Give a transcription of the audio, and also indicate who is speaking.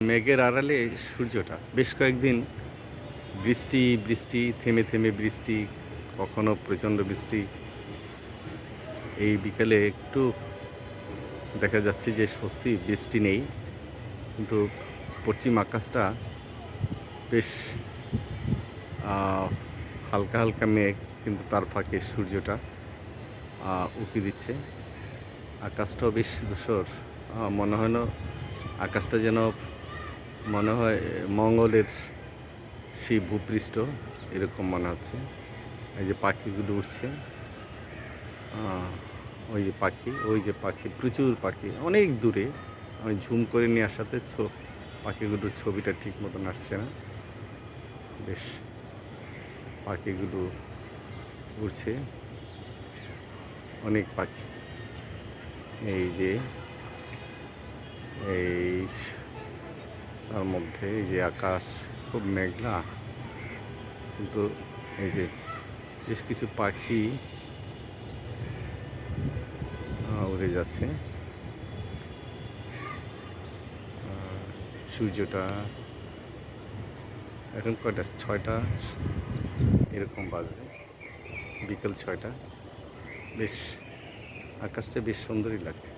Speaker 1: মেঘের আড়ালে সূর্যটা। বেশ কয়েকদিন বৃষ্টি বৃষ্টি, থেমে থেমে বৃষ্টি, কখনো প্রচণ্ড বৃষ্টি। এই বিকেলে একটু দেখা যাচ্ছে যে স্বস্তি, বৃষ্টি নেই। কিন্তু পশ্চিম আকাশটা বেশ হালকা হালকা মেঘ, কিন্তু তার ফাঁকে সূর্যটা উঁকি দিচ্ছে। আকাশটাও বেশ ধূসর। মনে হয় না আকাশটা যেন মনে হয় মঙ্গলের সেই ভূপৃষ্ঠ, এরকম মনে হচ্ছে। এই যে পাখিগুলো উঠছে। ওই যে পাখি, ওই যে পাখি, প্রচুর পাখি, অনেক দূরে। আমি ঝুম করে নিয়ে আসাতে পাখিগুলোর ছবিটা ঠিক মতন আসছে না। বেশ, পাখিগুলো উড়ছে অনেক পাখি। এই যে, এই তার মধ্যে এই যে আকাশ খুব মেঘলা, কিন্তু এই যে বেশ কিছু পাখি উড়ে যাচ্ছে। সূর্যটা এখন কয়টা? ছয়টা, এরকম বাজবে। বিকেল ছয়টা। বেশ, আকাশটা বেশ সুন্দরই লাগছে।